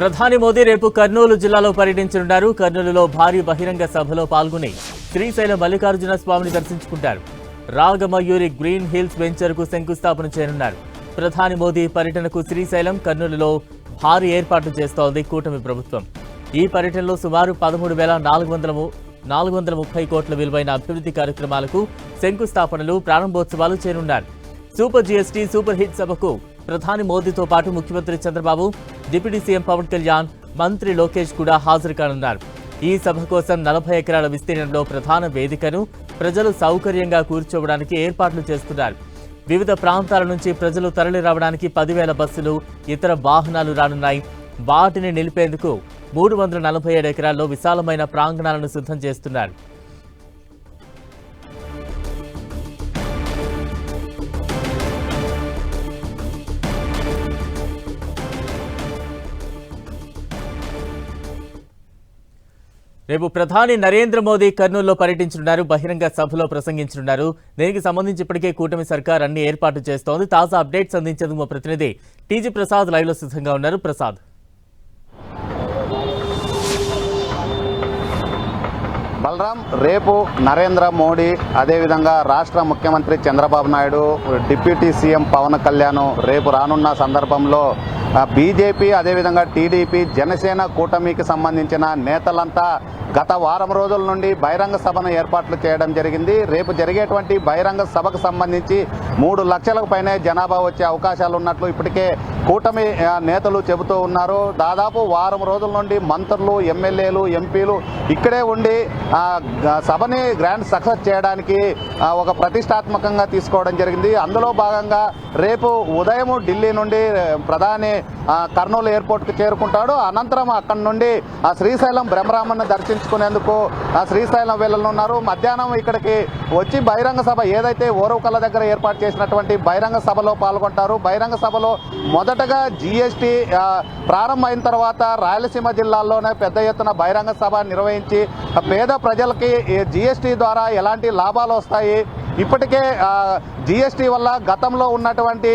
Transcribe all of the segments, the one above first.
ప్రధాని మోదీ రేపు కర్నూలు జిల్లాలో పర్యటించనున్నారు. కర్నూలులో భారీ బహిరంగ సభలో పాల్గొని శ్రీశైల మల్లికార్జున స్వామిని దర్శించుకుంటారు. రాగమయూరి గ్రీన్ హిల్స్ వెంచర్కు శంకుస్థాపన చేయనున్నారు. ప్రధాని మోదీ పర్యటనకు శ్రీశైలం కర్నూలులో భారీ ఏర్పాట్లు చేస్తోంది కూటమి ప్రభుత్వం. ఈ పర్యటనలో సుమారు పదమూడు వేల నాలుగు వందల నాలుగు వందల ముప్పై కోట్ల విలువైన అభివృద్ధి కార్యక్రమాలకు శంకుస్థాపనలు ప్రారంభోత్సవాలు చేరున్నారు సూపర్ జీఎస్టీ సూపర్ హిట్ సభకు ప్రధాని మోదీతో పాటు ముఖ్యమంత్రి చంద్రబాబు డిప్యూటీ సీఎం పవన్ కళ్యాణ్ మంత్రి లోకేష్ కూడా హాజరు కానున్నారు ఈ సభ కోసం నలభై ఎకరాల విస్తీర్ణంలో ప్రధాన వేదికను ప్రజలు సౌకర్యంగా కూర్చోవడానికి ఏర్పాట్లు చేస్తున్నారు. వివిధ ప్రాంతాల నుంచి ప్రజలు తరలి రావడానికి పదివేల బస్సులు ఇతర వాహనాలు రానున్నాయి. వాటిని నిలిపేందుకు మూడు వందల నలభై ఏడు ఎకరాల్లో విశాలమైన ప్రాంగణాలను సిద్ధం చేస్తున్నారు. రేపు ప్రధాని నరేంద్ర మోదీ కర్నూలులో పర్యటించనున్నారు బహిరంగ సభలో ప్రసంగించనున్నారు. దీనికి సంబంధించి ఇప్పటికే కూటమి సర్కార్ అన్ని ఏర్పాట్లు చేస్తోంది. తాజా అప్డేట్స్ అందించేందుకు మా ప్రతినిధి టీజీ ప్రసాద్ లైవ్లో సిద్ధంగా ఉన్నారు. ప్రసాద్. బలరాం రేపు నరేంద్ర మోడీ అదేవిధంగా రాష్ట్ర ముఖ్యమంత్రి చంద్రబాబు నాయుడు డిప్యూటీ సీఎం పవన్ కళ్యాణ్ రేపు రానున్న సందర్భంలో బీజేపీ అదేవిధంగా టీడీపీ జనసేన కూటమికి సంబంధించిన నేతలంతా గత వారం రోజుల నుండి బహిరంగ సభను ఏర్పాట్లు చేయడం జరిగింది. రేపు జరిగేటువంటి బహిరంగ సభకు సంబంధించి మూడు లక్షలకు పైనే జనాభా వచ్చే అవకాశాలు ఉన్నట్లు ఇప్పటికే కూటమి నేతలు చెబుతూ ఉన్నారు. దాదాపు వారం రోజుల నుండి మంత్రులు ఎమ్మెల్యేలు ఎంపీలు ఇక్కడే ఉండి గ- సభని గ్రాండ్ సక్సెస్ చేయడానికి ఒక ప్రతిష్టాత్మకంగా తీసుకోవడం జరిగింది. అందులో భాగంగా రేపు ఉదయం ఢిల్లీ నుండి ప్రధాని కర్నూలు ఎయిర్పోర్ట్కి చేరుకుంటాడు. అనంతరం అక్కడి నుండి ఆ శ్రీశైలం బ్రహ్మరామన్న దర్శించుకునేందుకు ఆ శ్రీశైలం వెళ్ళనున్నారు మధ్యాహ్నం ఇక్కడికి వచ్చి బహిరంగ సభ ఏదైతే ఓరవకల్ల దగ్గర ఏర్పాటు చేసినటువంటి బహిరంగ సభలో పాల్గొంటారు. బహిరంగ సభలో మొదటగా జీఎస్టీ ప్రారంభమైన తర్వాత రాయలసీమ జిల్లాల్లోనే పెద్ద ఎత్తున బహిరంగ సభ నిర్వహించి పేద ప్రజలకి జీఎస్టీ ద్వారా ఎలాంటి లాభాలు వస్తాయి? ఇప్పటికే జీఎస్టీ వల్ల గతంలో ఉన్నటువంటి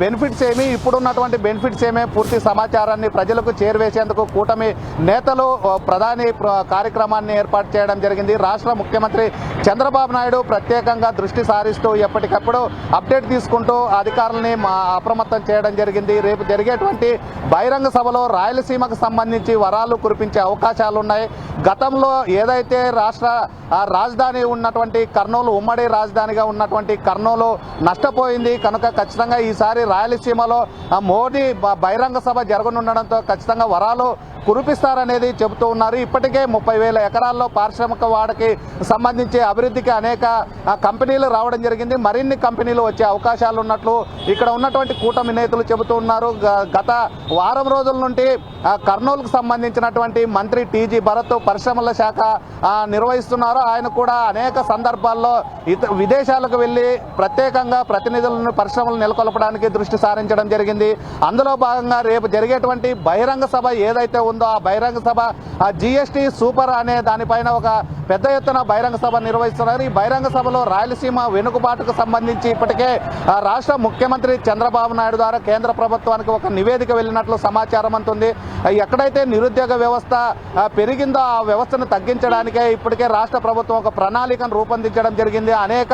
బెనిఫిట్స్ ఏమి ఇప్పుడున్నటువంటి బెనిఫిట్స్ ఏమి పూర్తి సమాచారాన్ని ప్రజలకు చేరువేసేందుకు కూటమి నేతలు ప్రధాని కార్యక్రమాన్ని ఏర్పాటు చేయడం జరిగింది. రాష్ట్ర ముఖ్యమంత్రి చంద్రబాబు నాయుడు ప్రత్యేకంగా దృష్టి సారిస్తూ ఎప్పటికప్పుడు అప్డేట్ తీసుకుంటూ అధికారులని మా అప్రమత్తం చేయడం జరిగింది. రేపు జరిగేటువంటి బహిరంగ సభలో రాయలసీమకు సంబంధించి వరాలు కురిపించే అవకాశాలు ఉన్నాయి గతంలో ఏదైతే రాష్ట్ర రాజధాని ఉన్నటువంటి కర్నూలు ఉమ్మడి రాజధానిగా ఉన్నటువంటి కర్నూలు నష్టపోయింది. కనుక ఖచ్చితంగా ఈసారి రాయలసీమలో మోడీ బ- బహిరంగ సభ జరగనుండడంతో ఖచ్చితంగా వరాలు కురిపిస్తారనేది చెబుతూ ఉన్నారు. ఇప్పటికే ముప్పై వేల ఎకరాల్లో పారిశ్రామిక వాడకి సంబంధించి అభివృద్ధికి అనేక కంపెనీలు రావడం జరిగింది. మరిన్ని కంపెనీలు వచ్చే అవకాశాలు ఉన్నట్లు ఇక్కడ ఉన్నటువంటి కూటమి నేతలు చెబుతూ ఉన్నారు. గత వారం రోజుల నుండి కర్నూలుకు సంబంధించినటువంటి మంత్రి టీజీ భరత్ పరిశ్రమల శాఖ నిర్వహిస్తున్నారు. ఆయన కూడా అనేక సందర్భాల్లో విదేశాలకు వెళ్ళి ప్రత్యేకంగా ప్రతినిధులను పరిశ్రమలు నెలకొల్పడానికి దృష్టి సారించడం జరిగింది. అందులో భాగంగా రేపు జరిగేటువంటి బహిరంగ సభ ఏదైతే ఉందో ఆ బహిరంగ సభ ఆ జిఎస్టీ సూపర్ అనే దానిపైన ఒక పెద్ద ఎత్తున బహిరంగ సభ నిర్వహిస్తున్నారు. ఈ బహిరంగ సభలో రాయలసీమ వెనుకబాటుకు సంబంధించి ఇప్పటికే రాష్ట్ర ముఖ్యమంత్రి చంద్రబాబు నాయుడు ద్వారా కేంద్ర ప్రభుత్వానికి ఒక నివేదిక వెళ్ళినట్లు సమాచారం అంతుంది ఎక్కడైతే నిరుద్యోగ వ్యవస్థ పెరిగిందో ఆ వ్యవస్థను తగ్గించడానికే ఇప్పటికే రాష్ట్ర ప్రభుత్వం ఒక ప్రణాళికను రూపొందించడం జరిగింది. అనేక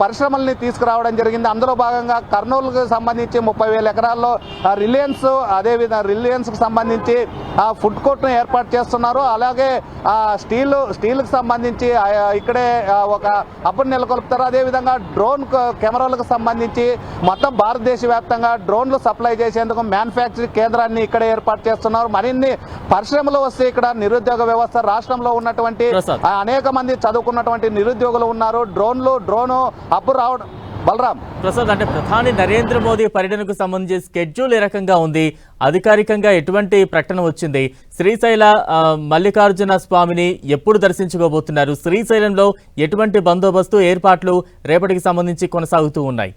పరిశ్రమల్ని తీసుకురావడం జరిగింది. అందులో భాగంగా కర్నూలుకు సంబంధించి ముప్పై వేల ఎకరాల్లో రిలయన్స్ అదేవిధంగా రిలయన్స్కు సంబంధించి ఆ, ఫుడ్ కోర్ట్ను ఏర్పాటు చేస్తున్నారు. అలాగే ఆ, స్టీల్ స్టీల్కి సంబంధించి ఆ, ఇక్కడే ఆ, ఒక అప్పుడు నెలకొల్పుతారు. అదేవిధంగా డ్రోన్ కెమెరాలకు సంబంధించి మొత్తం భారతదేశ వ్యాప్తంగా డ్రోన్లు సప్లై చేసేందుకు మ్యానుఫ్యాక్చరింగ్ కేంద్రాన్ని ఇక్కడ ఏర్పాటు చేస్తున్నారు. మరిన్ని పరిశ్రమలు వస్తే ఇక్కడ నిరుద్యోగ వ్యవస్థ రాష్ట్రంలో ఉన్నటువంటి. ఆ, అనేక మంది చదువుకున్నటువంటి నిరుద్యోగులు ఉన్నారు. డ్రోన్లు డ్రోను అప్పు రావడం బలరాం. ప్రసాద్ అంటే ప్రధాని నరేంద్ర మోదీ పర్యటనకు సంబంధించి స్కెడ్యూల్ ఏ రకంగా ఉంది? అధికారికంగా ఎటువంటి ప్రకటన వచ్చింది? శ్రీశైల మల్లికార్జున స్వామిని ఎప్పుడు దర్శించుకోబోతున్నారు? శ్రీశైలంలో ఎటువంటి బందోబస్తు ఏర్పాట్లు రేపటికి సంబంధించి కొనసాగుతూ ఉన్నాయి?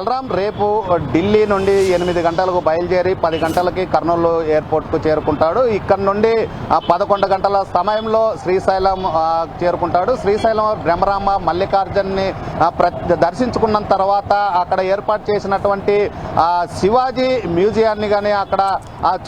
బలరాం రేపు ఢిల్లీ నుండి ఎనిమిది గంటలకు బయలుదేరి పది గంటలకి కర్నూలు ఎయిర్పోర్ట్కు చేరుకుంటాడు. ఇక్కడ నుండి పదకొండు గంటల సమయంలో శ్రీశైలం చేరుకుంటాడు. శ్రీశైలం బ్రహ్మరామ మల్లికార్జున్ని ప్ర- దర్శించుకున్న తర్వాత అక్కడ ఏర్పాటు చేసినటువంటి శివాజీ మ్యూజియాన్ని కానీ అక్కడ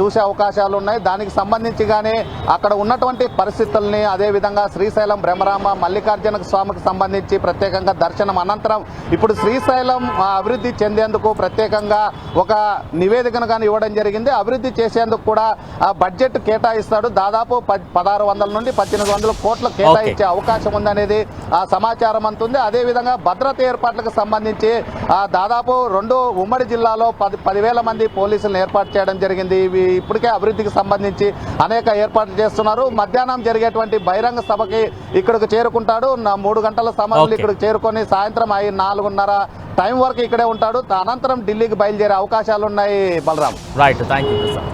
చూసే అవకాశాలు ఉన్నాయి. దానికి సంబంధించి కానీ అక్కడ ఉన్నటువంటి పరిస్థితుల్ని అదేవిధంగా శ్రీశైలం బ్రహ్మరామ మల్లికార్జున స్వామికి సంబంధించి ప్రత్యేకంగా దర్శనం అనంతరం ఇప్పుడు శ్రీశైలం అభివృద్ధి అభివృద్ధి చెందేందుకు ప్రత్యేకంగా ఒక నివేదికను కానీ ఇవ్వడం జరిగింది. అభివృద్ధి చేసేందుకు కూడా ఆ బడ్జెట్ కేటాయిస్తాడు. దాదాపు పదహారు వందల నుండి పద్దెనిమిది వందల కోట్ల కేటాయించే అవకాశం ఉందనేది ఆ సమాచారం అంతుంది. అదేవిధంగా భద్రత ఏర్పాట్లకు సంబంధించి ఆ, దాదాపు రెండు ఉమ్మడి జిల్లాలో పది పదివేల మంది పోలీసులను ఏర్పాటు చేయడం జరిగింది. ఇవి ఇప్పటికే అభివృద్ధికి సంబంధించి అనేక ఏర్పాట్లు చేస్తున్నారు. మధ్యాహ్నం జరిగేటువంటి బహిరంగ సభకి ఇక్కడికి చేరుకుంటాడు. మూడు గంటల సమయంలో. ఇక్కడికి చేరుకొని సాయంత్రం ఐదు నాలుగున్నర టైం వరకు ఇక్కడే ఉంటాడు. అనంతరం ఢిల్లీకి బయలుదేరే అవకాశాలు ఉన్నాయి Balaram. Right thank you sir